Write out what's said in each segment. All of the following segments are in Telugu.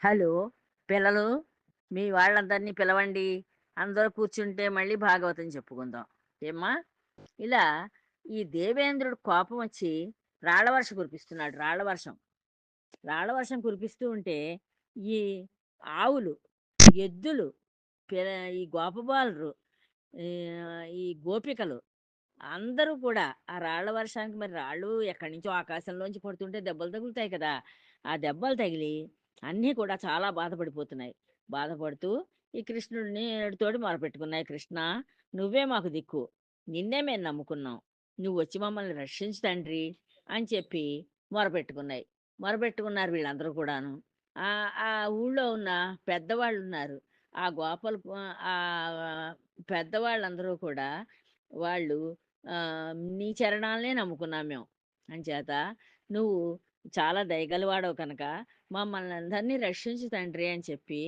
హలో! పిల్లలు మీ వాళ్ళందరినీ పిలవండి. అందరూ కూర్చుంటే మళ్ళీ భాగవతం చెప్పుకుందాం. ఏమ్మా? ఇలా ఈ దేవేంద్రుడు కోపం వచ్చి రాళ్ళవర్షం కురిపిస్తున్నాడు. రాళ్ళవర్షం రాళ్ళవర్షం కురిపిస్తూ ఉంటే ఈ ఆవులు, ఎద్దులు, ఈ గోపబాలరు ఈ గోపికలు అందరూ కూడా ఆ రాళ్ళ వర్షానికి మరి రాళ్ళు ఎక్కడి నుంచో ఆకాశంలోంచి పడుతుంటే దెబ్బలు తగులుతాయి కదా! ఆ దెబ్బలు తగిలి అన్నీ కూడా చాలా బాధపడిపోతున్నాయి. బాధపడుతూ ఈ కృష్ణుడిని ఏడుతోటి మొరపెట్టుకున్నాయి. కృష్ణ నువ్వే మాకు దిక్కు. నిన్నే మేము నమ్ముకున్నాం. నువ్వు వచ్చి మమ్మల్ని రక్షించు తండ్రి అని చెప్పి మొరపెట్టుకున్నాయి. మొరపెట్టుకున్నారు వీళ్ళందరూ కూడాను. ఆ ఊళ్ళో ఉన్న పెద్దవాళ్ళు ఉన్నారు ఆ గోపాల ఆ పెద్దవాళ్ళందరూ కూడా వాళ్ళు నీ చరణాలనే నమ్ముకున్నాం మేము. అంచేత నువ్వు చాలా దయగలవాడవు కనుక మమ్మల్ని అందరినీ రక్షించు తండ్రి అని చెప్పి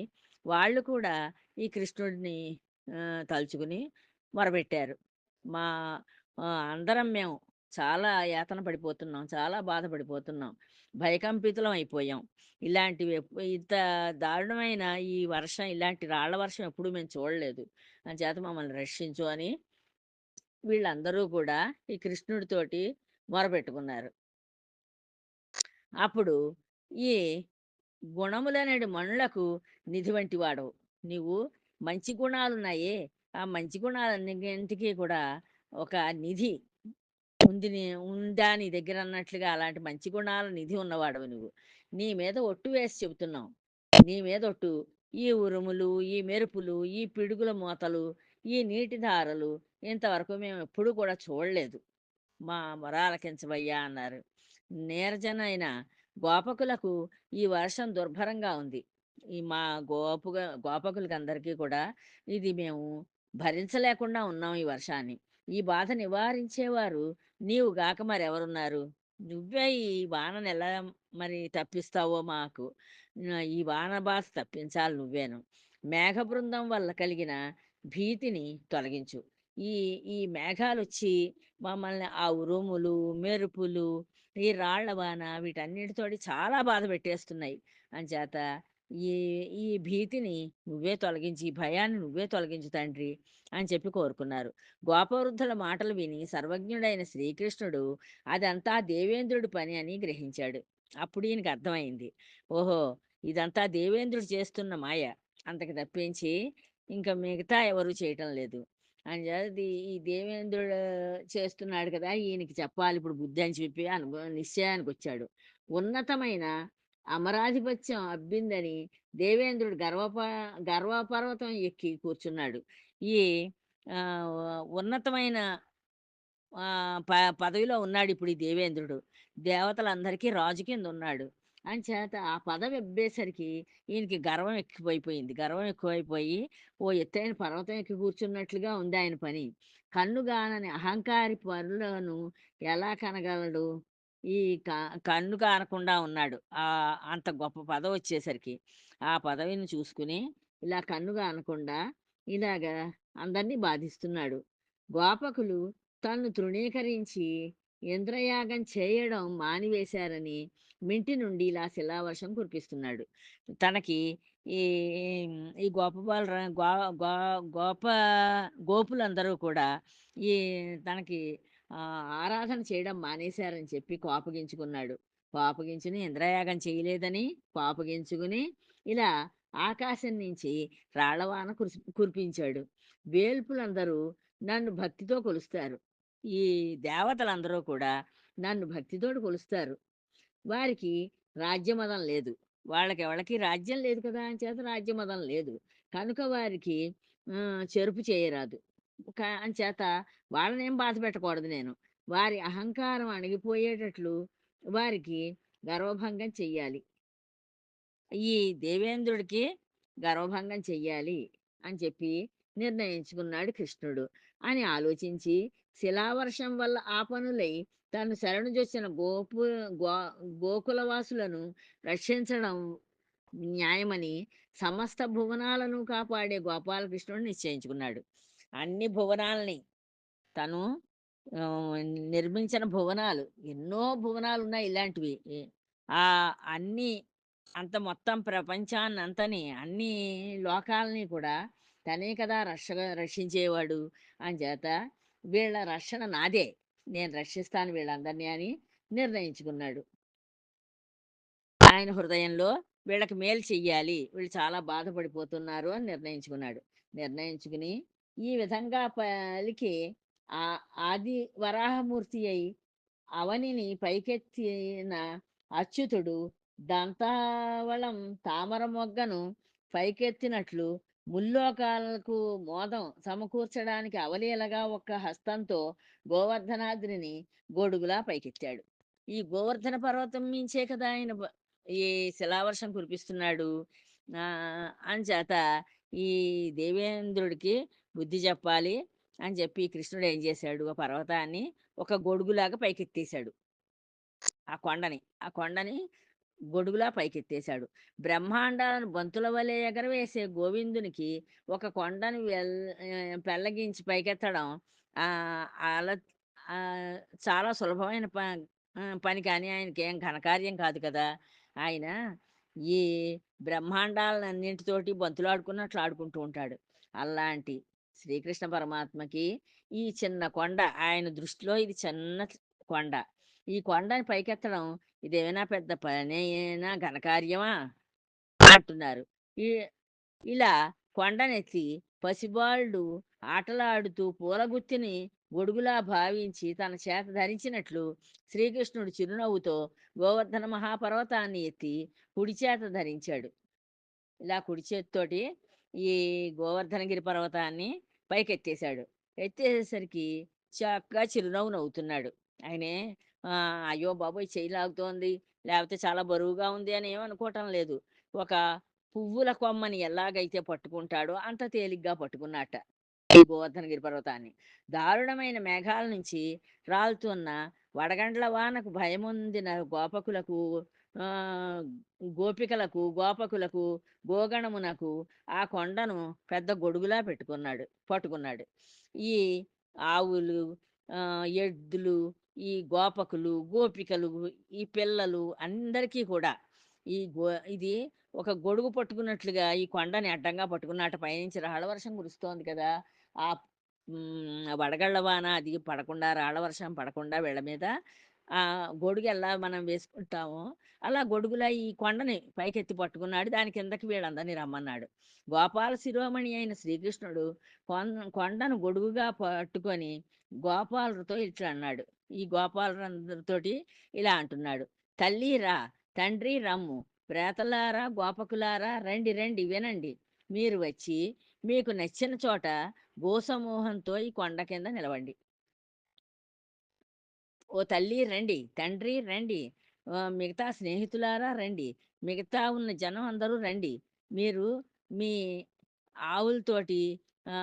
వాళ్ళు కూడా ఈ కృష్ణుడిని తలుచుకుని మొరపెట్టారు. మా అందరం మేము చాలా యాతన పడిపోతున్నాం. చాలా బాధపడిపోతున్నాం. భయకంపితులం అయిపోయాం. ఇలాంటివి ఇంత దారుణమైన ఈ వర్షం ఇలాంటి రాళ్ళ వర్షం ఎప్పుడూ మేము చూడలేదు. అంచేత మమ్మల్ని రక్షించు అని వీళ్ళందరూ కూడా ఈ కృష్ణుడితోటి మొరపెట్టుకున్నారు. అప్పుడు ఈ గుణములనేటి మనులకు నిధి వంటి వాడవు. నీవు మంచి గుణాలున్నాయే, ఆ మంచి గుణాలన్నింటికి కూడా ఒక నిధి ఉంది ఉందా నీ దగ్గర అన్నట్లుగా అలాంటి మంచి గుణాల నిధి ఉన్నవాడవు నువ్వు. నీ మీద ఒట్టు వేసి చెబుతున్నావు నీ మీద ఒట్టు. ఈ ఉరుములు, ఈ మెరుపులు, ఈ పిడుగుల మూతలు ఈ నీటి ధారలు ఇంతవరకు మేము ఎప్పుడూ కూడా చూడలేదు. మా మొర ఆలకించవయ్యా అన్నారు. నీరజనైన గోపకులకు ఈ వర్షం దుర్భరంగా ఉంది. ఈ మా గోపుగ గోపకులకందరికీ కూడా ఇది మేము భరించలేకుండా ఉన్నాం ఈ వర్షాన్ని. ఈ బాధ నివారించేవారు నీవు గాక మరెవరున్నారు? నువ్వే ఈ వానను ఎలా మరి తప్పిస్తావో మాకు. ఈ వాన బాధ తప్పించాలి నువ్వేను. మేఘ బృందం వల్ల కలిగిన భీతిని తొలగించు. ఈ ఈ మేఘాలు వచ్చి మమ్మల్ని ఆ ఉరుములు, మెరుపులు, ఈ రాళ్ళ వాన వీటన్నిటితోటి చాలా బాధ పెట్టేస్తున్నాయి. అంచేత ఈ ఈ భీతిని నువ్వే తొలగించి, ఈ భయాన్ని నువ్వే తొలగించు తండ్రి అని చెప్పి కోరుకున్నారు. గోపవృద్ధుల మాటలు విని సర్వజ్ఞుడైన శ్రీకృష్ణుడు అదంతా దేవేంద్రుడి పని అని గ్రహించాడు. అప్పుడు ఈయనకి అర్థమైంది. ఓహో! ఇదంతా దేవేంద్రుడు చేస్తున్న మాయ. అంతకు తప్పించి ఇంక మిగతా ఎవరు చేయటం లేదు. అంచేత ఈ దేవేంద్రుడు చేస్తున్నాడు కదా! ఈయనకి చెప్పాలి ఇప్పుడు బుద్ధి అని చెప్పి అను నిశ్చయానికి వచ్చాడు ఉన్నతమైన అమరాధిపత్యం అబ్బిందని దేవేంద్రుడు గర్వప గర్వపర్వతం ఎక్కి కూర్చున్నాడు. ఈ ఉన్నతమైన ప పదవిలో ఉన్నాడిప్పుడు ఈ దేవేంద్రుడు. దేవతలందరికీ రాజు కింద ఉన్నాడు అని చేత ఆ పదవి ఎబ్బేసరికి ఈయనకి గర్వం ఎక్కువైపోయింది. గర్వం ఎక్కువైపోయి ఓ ఎత్తైన పర్వతం ఎక్కి కూర్చున్నట్లుగా ఉంది ఆయన పని. కన్నుగానని అహంకారి పనులను ఎలా కనగలడు? ఈ క కన్ను కానకుండా ఉన్నాడు. ఆ అంత గొప్ప పదవొచ్చేసరికి. ఆ పదవిని చూసుకుని ఇలా కన్ను కానకుండా ఇలాగా అందరిని బాధిస్తున్నాడు. గోపకులు తను తృణీకరించి ఇంద్రయాగం చేయడం మానివేశారని మింటి నుండి ఇలా శిలావర్షం కురిపిస్తున్నాడు. తనకి ఈ ఈ గోపబాలుర గో గో గోప గోపులందరూ కూడా ఈ తనకి ఆరాధన చేయడం మానేశారని చెప్పి కోపగించుకున్నాడు. కోపగించుని ఇంద్రయాగం చేయలేదని కోపగించుకుని ఇలా ఆకాశం నుంచి రాళ్ళవాన కురి కురిపించాడు. వేల్పులందరూ నన్ను భక్తితో కొలుస్తారు. ఈ దేవతలందరూ కూడా నన్ను భక్తితోడు కొలుస్తారు. వారికి రాజ్యమదం లేదు. వాళ్ళకెవళ్ళకి రాజ్యం లేదు కదా! అని చేత రాజ్యమదం లేదు. కనుక వారికి చెరుపు చేయరాదు. క చేత వాళ్ళనేం బాధ పెట్టకూడదు నేను. వారి అహంకారం అణిగిపోయేటట్లు వారికి గర్వభంగం చెయ్యాలి. ఈ దేవేంద్రుడికి గర్వభంగం చెయ్యాలి అని చెప్పి నిర్ణయించుకున్నాడు కృష్ణుడు. అని ఆలోచించి శిలావర్షం వల్ల ఆ పనులై తను చేసిన గోపు గో గోకులవాసులను రక్షించడం న్యాయమని సమస్త భువనాలను కాపాడే గోపాలకృష్ణుడు నిశ్చయించుకున్నాడు. అన్ని భువనాల్ని తను నిర్మించిన భువనాలు ఎన్నో భువనాలు ఉన్నాయి ఇలాంటివి. ఆ అన్ని అంత మొత్తం ప్రపంచాన్నంతని అన్ని లోకాలని కూడా తనే కదా రక్ష రక్షించేవాడు అని చేత వీళ్ళ రక్షణ నాదే నేను రక్షిస్తాను వీళ్ళందరినీ అని నిర్ణయించుకున్నాడు. ఆయన హృదయంలో వీళ్ళకి మేలు చెయ్యాలి వీళ్ళు చాలా బాధపడిపోతున్నారు అని నిర్ణయించుకున్నాడు. నిర్ణయించుకుని ఈ విధంగా పలికి ఆ ఆది వరాహమూర్తి అయి అవనిని పైకెత్తిన అచ్యుతుడు దంతావళం తామర మొగ్గను పైకెత్తినట్లు ముల్లోకాలకు మోదం సమకూర్చడానికి అవలీలగా ఒక్క హస్తంతో గోవర్ధనాద్రిని గొడుగులా పైకెత్తాడు. ఈ గోవర్ధన పర్వతం మించే కదా ఆయన ఈ శిలావర్షం కురిపిస్తున్నాడు. అని చేత ఈ దేవేంద్రుడికి బుద్ధి చెప్పాలి అని చెప్పి కృష్ణుడు ఏం చేశాడు? ఆ పర్వతాన్ని ఒక గొడుగులాగా పైకెత్తేశాడు. ఆ కొండని ఆ కొండని గొడుగులా పైకెత్తేశాడు. బ్రహ్మాండాలను బంతుల వలె ఎగరవేసే గోవిందునికి ఒక కొండను వెల్ పెళ్ళగించి పైకెత్తడం అలా చాలా సులభమైన ప పని కానీ ఆయనకి ఏం ఘనకార్యం కాదు కదా. ఆయన ఈ బ్రహ్మాండాలన్నింటితోటి బంతులు ఆడుకున్నట్లు ఆడుకుంటూ ఉంటాడు. అలాంటి శ్రీకృష్ణ పరమాత్మకి ఈ చిన్న కొండ ఆయన దృష్టిలో ఇది చిన్న కొండ. ఈ కొండని పైకెత్తడం ఇదేమైనా పెద్ద పనేనా ఘనకార్యమా? అంటున్నారు. ఈ ఇలా కొండనెత్తి పసిబాలుడు ఆటలాడుతూ పూలగుత్తిని గొడుగులా భావించి తన చేత ధరించినట్లు శ్రీకృష్ణుడు చిరునవ్వుతో గోవర్ధన మహాపర్వతాన్ని ఎత్తి కుడి చేత ధరించాడు. ఇలా కుడి చేతితోటి ఈ గోవర్ధనగిరి పర్వతాన్ని పైకెత్తేశాడు. ఎత్తేసేసరికి చక్కగా చిరునవ్వు నవ్వుతున్నాడు. ఆయనే "ఆ, అయ్యో బాబోయ్! చెయ్యి లాగుతోంది. లేకపోతే చాలా బరువుగా ఉంది అని ఏమనుకోవటం లేదు. ఒక పువ్వుల కొమ్మని ఎలాగైతే పట్టుకుంటాడో అంత తేలిగ్గా పట్టుకున్నట్ట ఈ గోవర్ధనగిరి పర్వతాన్ని. దారుణమైన మేఘాల నుంచి రాలుతున్న వడగండ్ల వానకు భయముందిన గోపకులకు ఆ, గోపికలకు గోపకులకు గోగణమునకు ఆ కొండను పెద్ద గొడుగులా పెట్టుకున్నాడు పట్టుకున్నాడు. ఈ ఆవులు ఎద్దులు ఈ గోపకులు గోపికలు ఈ పిల్లలు అందరికీ కూడా ఈ గో ఇది ఒక గొడుగు పట్టుకున్నట్లుగా ఈ కొండని అడ్డంగా పట్టుకున్నట్టు పైనుంచి రాళ్ళ వర్షం కురుస్తోంది కదా! ఆ వడగళ్ళ వాన అది పడకుండా రాళ్ళ వర్షం పడకుండా వీళ్ళ మీద ఆ గొడుగు ఎలా మనం వేసుకుంటామో అలా గొడుగులా ఈ కొండని పైకెత్తి పట్టుకున్నాడు. దాని కిందకి వీళ్ళందరినీ రమ్మన్నాడు. గోపాల శిరోమణి అయిన శ్రీకృష్ణుడు కొన్- కొండను గొడుగుగా పట్టుకొని గోపాలతో ఇట్లా అన్నాడు. ఈ గోపాలందరితోటి ఇలా అంటున్నాడు. తల్లి రా తండ్రి రమ్ము. ప్రేతలారా గోపకులారా రండి రండి వినండి. మీరు వచ్చి మీకు నచ్చిన చోట భూసమూహంతో ఈ కొండ కింద నిలవండి. ఓ తల్లి రండి తండ్రి రండి. మిగతా స్నేహితులారా రండి. మిగతా ఉన్న జనం అందరూ రండి. మీరు మీ ఆవులతోటి ఆ,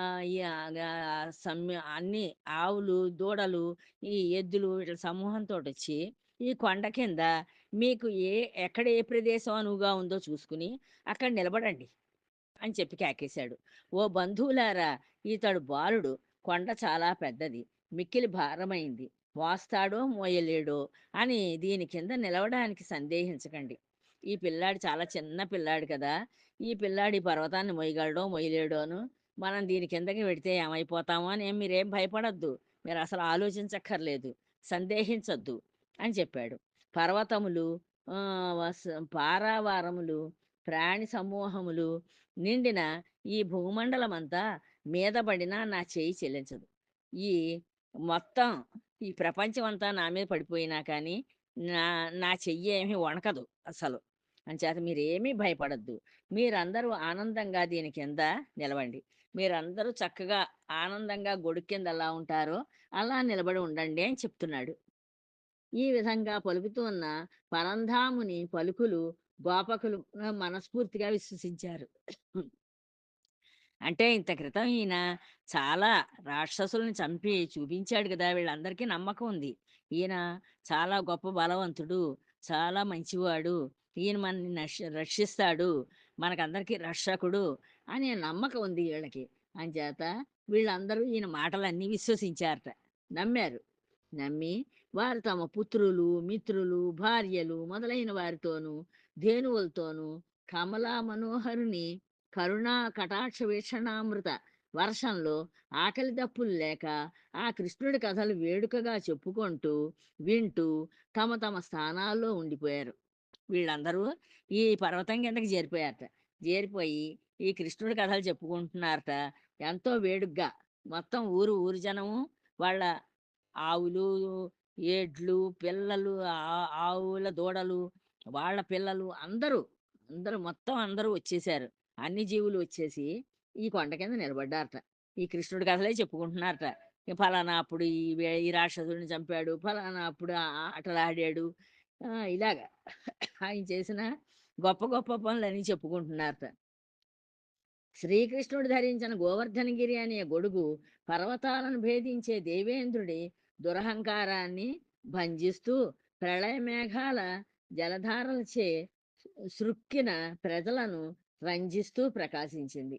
సమ్మె అన్ని ఆవులు దూడలు ఈ ఎద్దులు వీటి సమూహంతో వచ్చి ఈ కొండ కింద మీకు ఏ ఎక్కడ ఏ ప్రదేశం అనువుగా ఉందో చూసుకుని అక్కడ నిలబడండి అని చెప్పి కేకేశాడు. ఓ బంధువులారా ఈతడు బాలుడు. కొండ చాలా పెద్దది. మిక్కిలి భారమైంది. మోస్తాడో మోయలేడో అని దీని కింద నిలవడానికి సందేహించకండి. ఈ పిల్లాడు చాలా చిన్న పిల్లాడు కదా! ఈ పిల్లాడి పర్వతాన్ని మొయ్యగలడో మొయ్యలేడోను మనం దీని కిందకి పెడితే ఏమైపోతామో అని ఏం మీరేం భయపడద్దు. మీరు అసలు ఆలోచించక్కర్లేదు. సందేహించొద్దు అని చెప్పాడు. పర్వతములు పారావారములు ప్రాణి సమూహములు నిండిన ఈ భూమండలమంతా మీద పడినా నా చేయి చెల్లించదు. ఈ మొత్తం ఈ ప్రపంచం అంతా నా మీద పడిపోయినా కానీ నా నా చెయ్యి ఏమీ వణకదు అసలు. అంచేత మీరేమీ భయపడద్దు. మీరందరూ ఆనందంగా దీని కింద నిలవండి. మీరందరూ చక్కగా ఆనందంగా గొడుగు కింద ఎలా ఉంటారో అలా నిలబడి ఉండండి అని చెప్తున్నాడు. ఈ విధంగా పలుకుతూ ఉన్న పరంధాముని పలుకులు గోపకులు మనస్ఫూర్తిగా విశ్వసించారు. అంటే ఇంత క్రితం ఈయన చాలా రాక్షసుల్ని చంపి చూపించాడు కదా! వీళ్ళందరికీ నమ్మకం ఉంది. ఈయన చాలా గొప్ప బలవంతుడు చాలా మంచివాడు ఈయన మనని నష్- రక్షిస్తాడు మనకందరికీ రక్షకుడు అనే నమ్మకం ఉంది వీళ్ళకి. అంచేత వీళ్ళందరూ ఈయన మాటలన్నీ విశ్వసించారట. నమ్మారు. నమ్మి వారు తమ పుత్రులు మిత్రులు భార్యలు మొదలైన వారితోనూ ధేనువులతోనూ కమలా మనోహరుని కరుణా కటాక్ష వీక్షణామృత వర్షంలో ఆకలి దప్పులు లేక ఆ కృష్ణుడి కథలు వేడుకగా చెప్పుకుంటూ వింటూ తమ తమ స్థానాల్లో ఉండిపోయారు. వీళ్ళందరూ ఈ పర్వతం కిందకి చేరిపోయారట. చేరిపోయి ఈ కృష్ణుడి కథలు చెప్పుకుంటున్నారట. ఎంతో వేడుగ్గా. మొత్తం ఊరు ఊరు జనము వాళ్ళ ఆవులు ఏడ్లు పిల్లలు ఆ- ఆవుల దూడలు వాళ్ళ పిల్లలు అందరూ అందరూ మొత్తం అందరూ వచ్చేసారు. అన్ని జీవులు వచ్చేసి ఈ కొండ కింద నిలబడ్డారట. ఈ కృష్ణుడి కథలే చెప్పుకుంటున్నారట. ఫలానా అప్పుడు ఈ ఈ రాక్షసుడిని చంపాడు ఫలానా అప్పుడు ఆటలాడాడు ఇలాగా ఆయన చేసిన గొప్ప గొప్ప పనులని చెప్పుకుంటున్నారట. శ్రీకృష్ణుడు ధరించిన గోవర్ధనగిరి అనే గొడుగు పర్వతాలను భేదించే దేవేంద్రుడి దురహంకారాన్ని భంజిస్తూ ప్రళయ మేఘాల జలధారలచే సృక్కిన ప్రజలను రంజిస్తూ ప్రకాశించింది.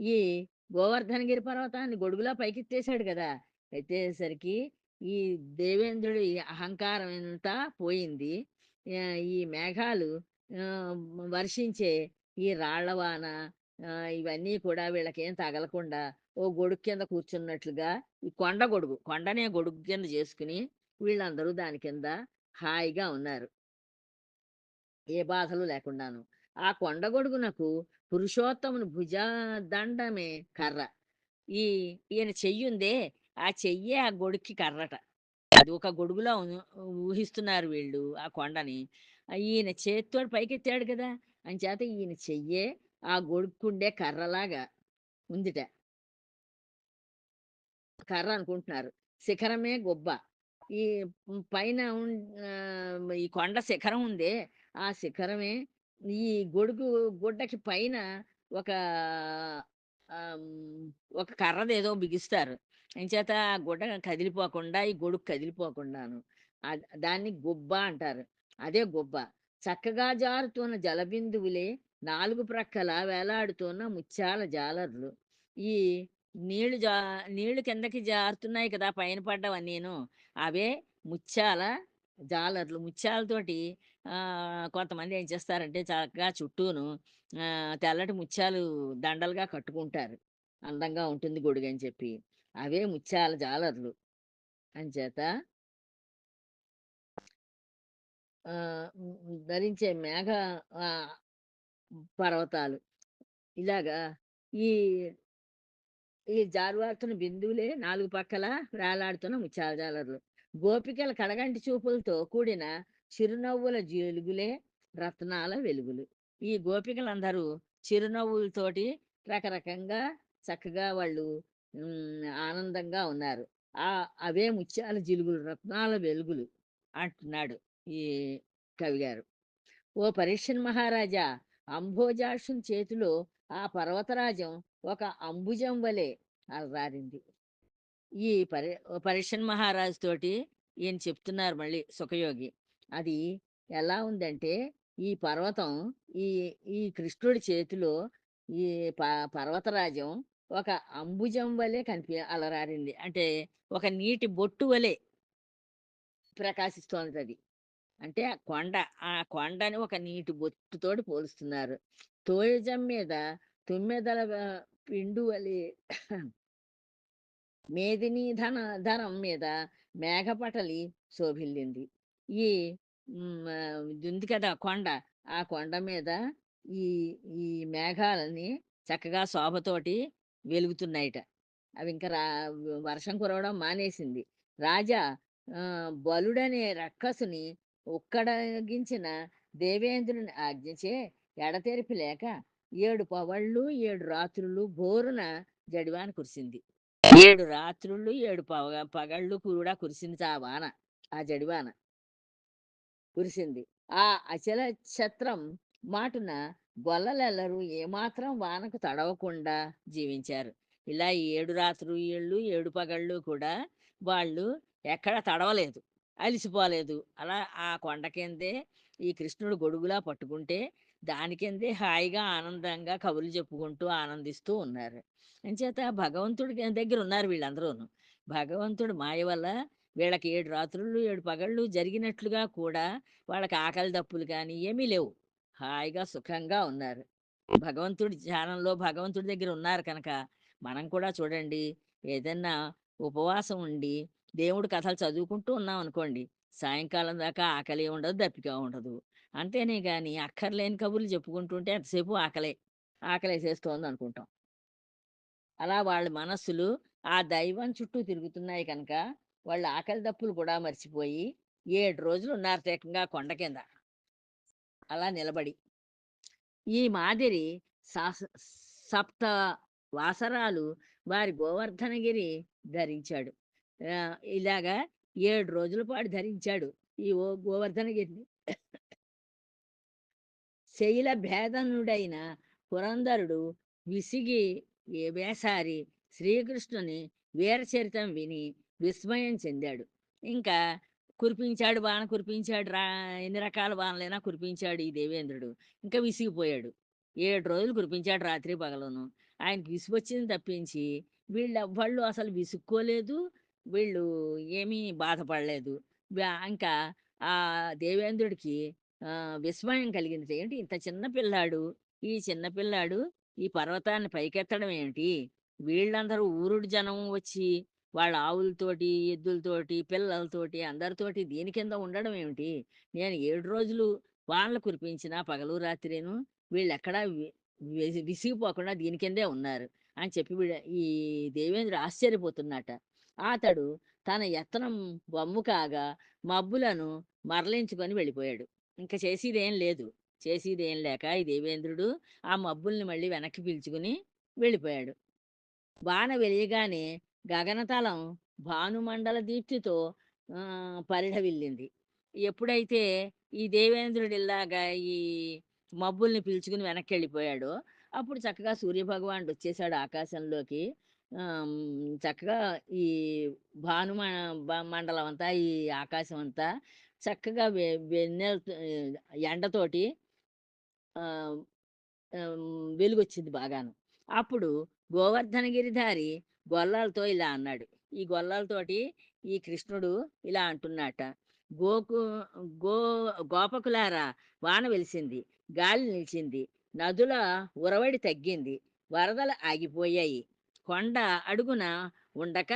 ఈ గోవర్ధనగిరి పర్వతాన్ని గొడుగులా పైకెత్తేశాడు కదా! ఎత్తేసరికి ఈ దేవేంద్రుడి అహంకారం అంతా పోయింది. ఈ మేఘాలు వర్షించే ఈ రాళ్ళవాన ఇవన్నీ కూడా వీళ్ళకేం తగలకుండా ఓ గొడుగు కింద కూర్చున్నట్లుగా ఈ కొండ గొడుగు కొండనే గొడుగు కింద చేసుకుని వీళ్ళందరూ దాని కింద హాయిగా ఉన్నారు. ఏ బాధలు లేకుండాను. ఆ కొండగొడుగునకు పురుషోత్తముని భుజదండమే కర్ర. ఈ ఈయన చెయ్యుందే ఆ చెయ్యే ఆ గొడుక్కి కర్రట. అది ఒక గొడుగులా ఊహిస్తున్నారు వీళ్ళు ఆ కొండని. ఈయన చేతితోటి పైకెత్తాడు కదా! అంచేత ఈయన చెయ్యే ఆ గొడుక్కుండే కర్రలాగా ఉందిట. కర్ర అనుకుంటున్నారు. శిఖరమే గొబ్బ. ఈ పైన ఈ కొండ శిఖరం ఉందే ఆ శిఖరమే ఈ గొడుగు గుడ్డకి పైన ఒక ఒక కర్రది ఏదో బిగిస్తారు అంచేత ఆ గుడ్డ కదిలిపోకుండా ఈ గొడుగు కదిలిపోకుండాను. దాన్ని గుబ్బ అంటారు. అదే గుబ్బ. చక్కగా జారుతున్న జలబిందువులే నాలుగు ప్రక్కల వేలాడుతున్న ముత్యాల జాలర్లు. ఈ నీళ్ళు జా నీళ్ళు కిందకి జారుతున్నాయి కదా పైన పడ్డవన్నీను. అవే ముత్యాల జాలర్లు ముత్యాలతోటి కొంతమంది ఏం చేస్తారంటే చక్కగా చుట్టూను ఆ, తెల్లటి ముత్యాలు దండలుగా కట్టుకుంటారు. అందంగా ఉంటుంది గొడుగు అని చెప్పి. అవే ముత్యాల జాలర్లు. అంచేత ధరించే మేఘ ఆ, పర్వతాలు. ఇలాగా ఈ ఈ జారువారుతున్న బిందువులే నాలుగు పక్కల వేలాడుతున్న ముత్యాల జాలర్లు. గోపికల కడగంటి చూపులతో కూడిన చిరునవ్వుల జీలుగులే రత్నాల వెలుగులు. ఈ గోపికలందరూ చిరునవ్వులతోటి రకరకంగా చక్కగా వాళ్ళు ఆనందంగా ఉన్నారు. ఆ అవే ముత్యాల జిలుగులు రత్నాల వెలుగులు అంటున్నాడు ఈ కవిగారు ఓ పరీక్షన్ మహారాజా అంభోజాక్షుని చేతిలో ఆ పర్వతరాజం ఒక అంబుజం వలె అలరారింది ఈ పరి పరిషన్ మహారాజు తోటి ఈయన చెప్తున్నారు మళ్ళీ సుఖయోగి. అది ఎలా ఉందంటే ఈ పర్వతం ఈ ఈ కృష్ణుడి చేతిలో ఈ ప పర్వతరాజం ఒక అంబుజం వలె కనిపి అలరారింది. అంటే ఒక నీటి బొట్టు వలె ప్రకాశిస్తోంది అది. అంటే ఆ కొండ ఆ కొండని ఒక నీటి బొట్టుతోటి పోలుస్తున్నారు. తోయజం మీద తుమ్మెదల పిండు వలె మేదిని ధన ధనం మీద మేఘపటలి శోభిల్లింది. ఈ ఉంది కదా కొండ. ఆ కొండ మీద ఈ ఈ మేఘాలని చక్కగా శోభతోటి వెలుగుతున్నాయిట. అవి ఇంకా రా వర్షం కురవడం మానేసింది. రాజా బలుడనే రక్కసుని ఉక్కడగించిన దేవేంద్రుని ఆజ్ఞచే ఎడతెరిపి లేక ఏడు పవళ్ళు ఏడు రాత్రులు బోరున జడివాన కురిసింది. ఏడు రాత్రులు ఏడు పగ పగళ్ళు కూడా కురిసింది ఆ వాన ఆ జడివాన కురిసింది. ఆ అచల ఛత్రం మాటున గొల్లలెల్లరూ ఏమాత్రం వానకు తడవకుండా జీవించారు. ఇలా ఏడు రాత్రులు ఏళ్ళు ఏడు పగళ్ళు కూడా వాళ్ళు ఎక్కడ తడవలేదు అలిసిపోలేదు. అలా ఆ కొండ కిందే ఈ కృష్ణుడు గొడుగులా పట్టుకుంటే దాని కిందే హాయిగా ఆనందంగా కబుర్లు చెప్పుకుంటూ ఆనందిస్తూ ఉన్నారు అంచేత భగవంతుడి దగ్గర ఉన్నారు వీళ్ళందరూను భగవంతుడు మాయ వల్ల వీళ్ళకి ఏడు రాత్రులు ఏడు పగళ్ళు జరిగినట్లుగా కూడా వాళ్ళకి ఆకలి దప్పులు కానీ ఏమీ లేవు. హాయిగా సుఖంగా ఉన్నారు. భగవంతుడి ధ్యానంలో భగవంతుడి దగ్గర ఉన్నారు కనుక, మనం కూడా చూడండి ఏదన్నా ఉపవాసం ఉండి, దేవుడు కథలు చదువుకుంటూ ఉన్నాం అనుకోండి సాయంకాలం దాకా ఆకలి ఉండదు, దప్పిక ఉండదు. అంతేనే గాని అక్కర్లేని కబుర్లు చెప్పుకుంటుంటే ఎంతసేపు ఆకలే. ఆకలేసేస్తోందనుకుంటాం. అలా వాళ్ళ మనస్సులు ఆ దైవం చుట్టూ తిరుగుతున్నాయి కనుక, వాళ్ళు ఆకలి దప్పులు కూడా మర్చిపోయి 7 రోజులు ఉన్నారట ఏకంగా కొండ కింద. అలా నిలబడి. ఈ మాదిరి సాస సప్త వాసరాలు వారి గోవర్ధనగిరి ధరించాడు. ఆహ్, ఇలాగా ఏడు రోజుల పాటు ధరించాడు. ఈ ఓ గోవర్ధనగిరిని. శైల భేదనుడైన పురంధరుడు విసిగి ఏ వేసారి శ్రీకృష్ణుని వీరచరితం విని విస్మయం చెందాడు. ఇంకా కురిపించాడు వాన కురిపించాడు రా ఎన్ని రకాల వానలైనా కురిపించాడు ఈ దేవేంద్రుడు. ఇంకా విసిగిపోయాడు. ఏడు రోజులు కురిపించాడు రాత్రి పగలను ఆయనకి విసుగొచ్చింది తప్పించి వీళ్ళెవ్వళ్ళు అసలు విసుక్కోలేదు. వీళ్ళు ఏమీ బాధపడలేదు. ఇంకా ఆ దేవేంద్రుడికి విస్మయం కలిగింది. ఏంటి ఇంత చిన్న పిల్లాడు, ఈ చిన్న పిల్లాడు ఈ పర్వతాన్ని పైకెత్తడం ఏమిటి? వీళ్ళందరూ ఊరుడు జనం వచ్చి వాళ్ళ ఆవులతోటి, ఎద్దులతోటి, పిల్లలతోటి అందరితోటి దీని కింద ఉండడం ఏమిటి? నేను ఏడు రోజులు వానలు కురిపించిన పగలు రాత్రిను వీళ్ళెక్కడా వి విసిగిపోకుండా దీని కిందే ఉన్నారు అని చెప్పి ఈ దేవేంద్రుడు ఆశ్చర్యపోతున్నట. అతడు తన యత్నం వమ్ము కాగా మబ్బులను మరలించుకొని వెళ్ళిపోయాడు. ఇంకా చేసేదేం లేదు. చేసేదేం లేక ఈ దేవేంద్రుడు ఆ మబ్బుల్ని మళ్ళీ వెనక్కి పీల్చుకుని వెళ్ళిపోయాడు. వాన వెలియగానే గగనతలం భానుమండల దీప్తితో ఆహ్, పరిఢవిల్లింది. ఎప్పుడైతే ఈ దేవేంద్రుడు ఇలాగా ఈ మబ్బుల్ని పీల్చుకుని వెనక్కి వెళ్ళిపోయాడో అప్పుడు చక్కగా సూర్యభగవానుడు వచ్చేసాడు ఆకాశంలోకి. చక్కగా ఈ భాను మండలం అంతా, ఈ ఆకాశం అంతా చక్కగా వెన్నెల ఎండతోటి వెలుగొచ్చింది బాగాను. అప్పుడు గోవర్ధనగిరిధారి గొల్లాలతో ఇలా అన్నాడు. ఈ గొల్లాలతోటి ఈ కృష్ణుడు ఇలా అంటున్నాట. గోకు గో గోపకులారా వాన వెలిసింది. గాలి నిలిచింది. నదుల ఉరవడి తగ్గింది. వరదలు ఆగిపోయాయి. కొండ అడుగున ఉండక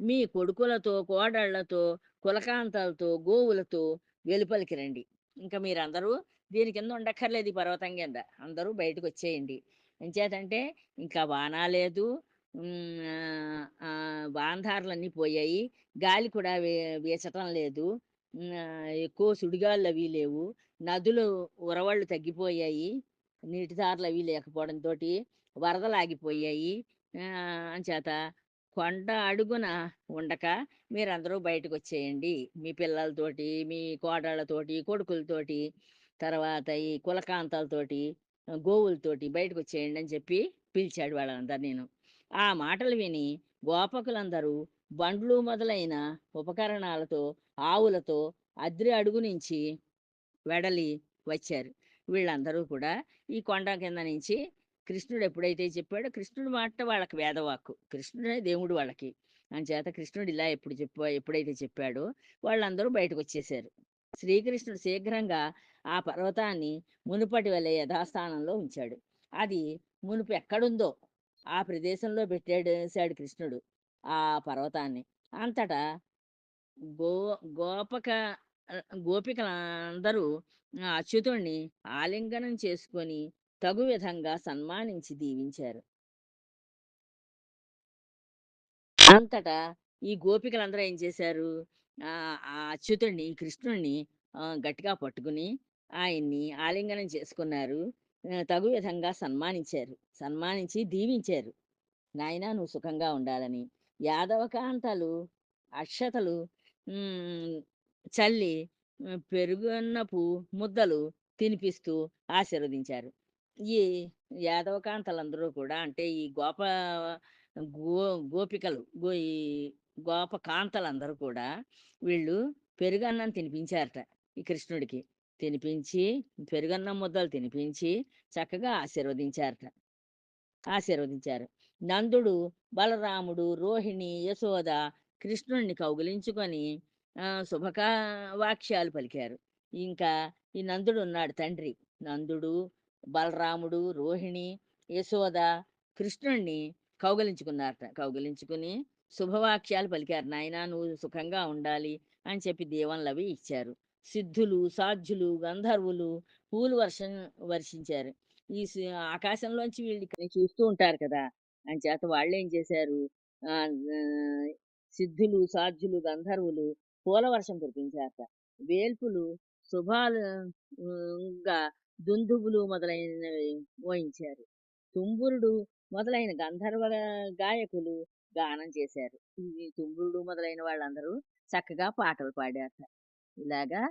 మీ కొడుకులతో, కోడళ్ళతో కులకాంతలతో, గోవులతో వెలుపలికి రండి. ఇంకా మీరందరూ దీని కింద ఉండక్కర్లేదు ఈ పర్వతం కింద. అందరూ బయటకొచ్చేయండి. ఎంచేతంటే ఇంకా వాన లేదు. హ్మ్. పోయాయి. గాలి కూడా వే వీచటం లేదు. ఎక్కువ సుడిగాళ్ళు అవి లేవు. నదులు ఉరవళ్ళు తగ్గిపోయాయి. నీటిధారలవి లేకపోవడంతోటి వరదలు ఆగిపోయాయి అంచేత కొండ అడుగున ఉండక మీరందరూ బయటకొచ్చేయండి. మీ పిల్లలతోటి, మీ కోడళ్ళతోటి, కొడుకులతోటి, తర్వాత ఈ కులకాంతాలతోటి గోవులతోటి గోవులతోటి బయటకొచ్చేయండి అని చెప్పి పిలిచాడు వాళ్ళందరినీను. ఆ మాటలు విని గోపకులందరూ బండ్లు మొదలైన ఉపకరణాలతో, ఆవులతో అద్రి అడుగు నుంచి వెడలి వచ్చారు. వీళ్ళందరూ కూడా ఈ కొండ కింద నుంచి కృష్ణుడు ఎప్పుడైతే చెప్పాడో కృష్ణుడు మాట వాళ్ళకి వేదవాక్కు. కృష్ణుడే దేవుడు వాళ్ళకి. చేత కృష్ణుడు ఇలా ఎప్పుడు చెప్ప ఎప్పుడైతే చెప్పాడో వాళ్ళందరూ బయటకొచ్చేసారు. శ్రీకృష్ణుడు శీఘ్రంగా ఆ పర్వతాన్ని మునుపటి వలె యథాస్థానంలో ఉంచాడు. అది మునుపు ఎక్కడుందో ఆ ప్రదేశంలో పెట్టేడేశాడు కృష్ణుడు ఆ పర్వతాన్ని. అంతటా గో గోపక గోపికలందరూ ఆ అచ్యుతుడిని ఆలింగనం చేసుకొని తగు విధంగా సన్మానించి దీవించారు. అంతటా ఈ గోపికలందరూ ఏం చేశారు? ఆ అచ్యుతుడిని, కృష్ణుడిని గట్టిగా పట్టుకుని ఆయన్ని ఆలింగనం చేసుకున్నారు. తగు విధంగా సన్మానించారు. సన్మానించి దీవించారు. నాయన నువ్వు సుఖంగా ఉండాలని. యాదవకాంతలు అక్షతలు చల్లి పెరుగున్నపు ముద్దలు తినిపిస్తూ ఆశీర్వదించారు. ఈ యాదవకాంతలందరూ కూడా అంటే ఈ గోప గో గోపికలు గో ఈ గోపకాంతలందరూ కూడా వీళ్ళు పెరుగన్నం తినిపించారట ఈ కృష్ణుడికి. తినిపించి పెరుగన్నం ముద్దలు తినిపించి చక్కగా ఆశీర్వదించారట. ఆశీర్వదించారు. నందుడు, బలరాముడు, రోహిణి, యశోద కృష్ణుడిని కౌగిలించుకొని శుభకా వాక్యాలు పలికారు ఇంకా ఈ నందుడు ఉన్నాడు తండ్రి నందుడు బలరాముడు రోహిణి యశోద కృష్ణుణ్ణి కౌగలించుకున్నారట. కౌగలించుకుని శుభవాక్యాలు పలికారు. నాయనా నువ్వు సుఖంగా ఉండాలి అని చెప్పి దీవెనలు అవి ఇచ్చారు. సిద్ధులు సాధ్యులు గంధర్వులు పూలు వర్షం వర్షించారు. ఈ ఆకాశంలోంచి వీళ్ళు ఇక్కడ చూస్తూ ఉంటారు కదా! అని చేత వాళ్ళు ఏం చేశారు సిద్ధులు సాధ్యులు గంధర్వులు పూల వర్షం కురిపించారట. వేల్పులు శుభాలుగా దుందుబులు మొదలైనవి మోయించారు తుంబురుడు మొదలైన గంధర్వ గాయకులు గానం చేశారు. ఈ తుంబురుడు మొదలైన వాళ్ళందరూ చక్కగా పాటలు పాడారట. ఇలాగా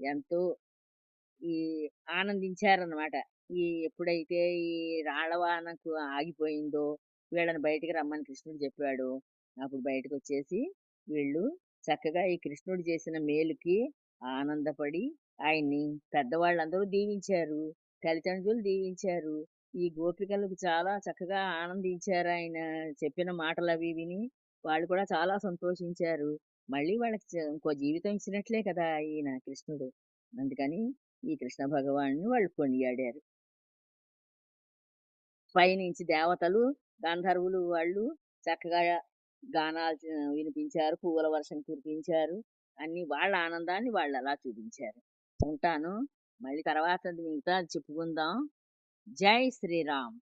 ఎంతో ఈ ఆనందించారనమాట ఈ ఎప్పుడైతే ఈ రాళ్ళవానకు ఆగిపోయిందో వీళ్ళని బయటికి రమ్మని కృష్ణుడు చెప్పాడు. అప్పుడు బయటకు వచ్చేసి వీళ్ళు చక్కగా ఈ కృష్ణుడు చేసిన మేలుకి ఆనందపడి ఆయన్ని పెద్దవాళ్ళందరూ దీవించారు. తల్లిదండ్రులు దీవించారు. ఈ గోపికలకు చాలా చక్కగా ఆనందించారు ఆయన చెప్పిన మాటలు అవి విని వాళ్ళు కూడా చాలా సంతోషించారు. మళ్ళీ వాళ్ళకి చ- ఇంకో జీవితం ఇచ్చినట్లే కదా ఈయన కృష్ణుడు. అందుకని ఈ కృష్ణ భగవాన్ని వాళ్ళు కొనియాడారు. పైనుంచి దేవతలు గంధర్వులు వాళ్ళు చక్కగా గానాలు చ- వినిపించారు పువ్వుల వర్షం కురిపించారు. అన్ని వాళ్ళ ఆనందాన్ని వాళ్ళు అలా చూపించారు. ఉంటాను. మళ్ళీ తర్వాత మిగతా చెప్పుకుందాం. జై శ్రీరామ్.